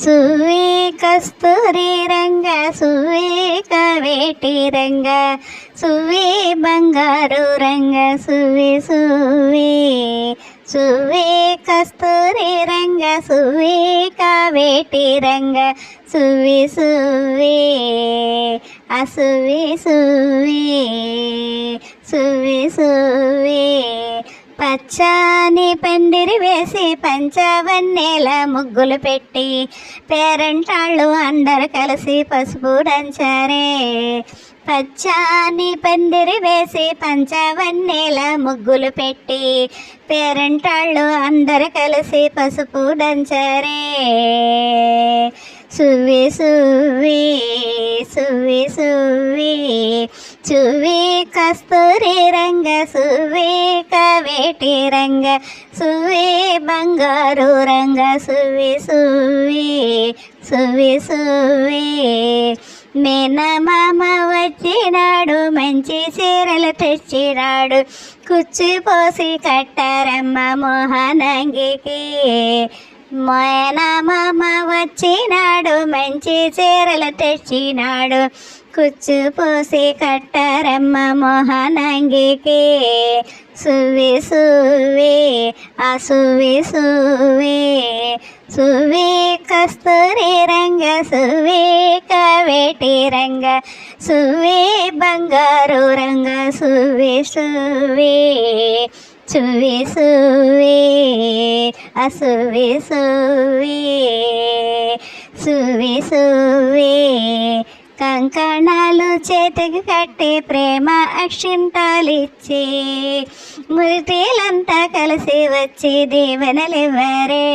సువే కస్తూరి రంగ సువే కవేటి రంగ సువే బంగారు రంగ సువే సువే సువే కస్తూరి రంగ సువే కావేటి రంగ సువి సువే అసువి సువే సువి సువే పచ్చాని పందిరి వేసి పంచవన్నెల ముగ్గులు పెట్టి పేరంటాళ్ళు అందరు కలిసి పసుపు దంచారే. పచ్చాని పందిరి వేసి పంచవన్నెల ముగ్గులు పెట్టి పేరంటాళ్ళు అందరు కలిసి పసుపు దంచారే. సువి సువి సువి సువి సువి కస్తూరి రంగ సువి కవేటి రంగ సువి బంగారు రంగ సువి సువి సువి సువి. మేనమామ వచ్చినాడు మంచి చీరలు తెచ్చినాడు కుచ్చిపోసి కట్టారమ్మ మోహనంగికి. మామ వచ్చినాడు మంచి చీరలు తెచ్చినాడు. కుచ్చు పోసి కట్టారమ్మ మొహనంగికి. సువి సువి ఆ సువి సువి సువి కస్తూరి రంగ సువి కవేటి రంగ. సువి బంగారు రంగ సువి సువి సువి సువి అసువి సువి సువి సువి కంకణాలు చేతికి కట్టి ప్రేమ అక్షింతాలిచ్చి మురిటీలంతా కలిసి వచ్చి దీవెనలివ్వరే.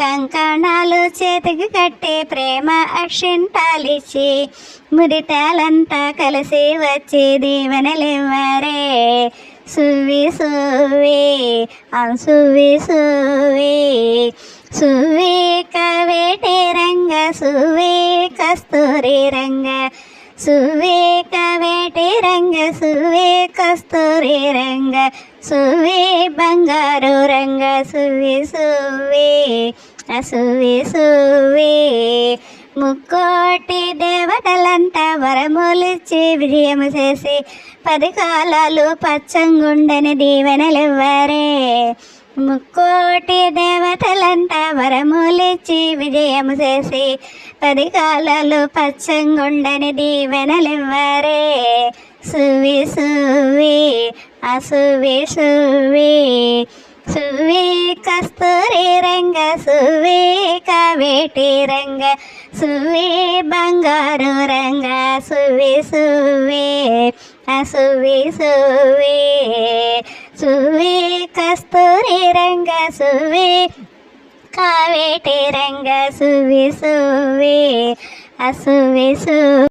కంకణాలు చేతికి కట్టి ప్రేమ అక్షింతాలిచ్చి మురిటాలంతా కలిసి వచ్చి దీవెనలివ్వరే. సువి సువి ఆ సువి సువి సువి కవేటి రంగ సువి కస్తూరి రంగ సువి కవేటి రంగ సువి కస్తూరి రంగ సువి బంగారు రంగ సువి సువి అసువి సువి ముక్కోటి దేవతలంతా వరములిచ్చి విజయము చేసి పది కాలాలు పచ్చంగుండని దీవెనలివ్వరే. ముక్కోటి దేవతలంతా వరములిచ్చి విజయము చేసి పది కాలాలు పచ్చంగుండని దీవెనలివ్వరే. సువి సువి అసువి సువి సువి కస్తూరి రంగ సువి కవేటి రంగ సువి బంగారు రంగ సువి సువి అసువి సువి సువి కస్తూరి రంగ సువి కావేటి రంగ సువి సువి అసువి సు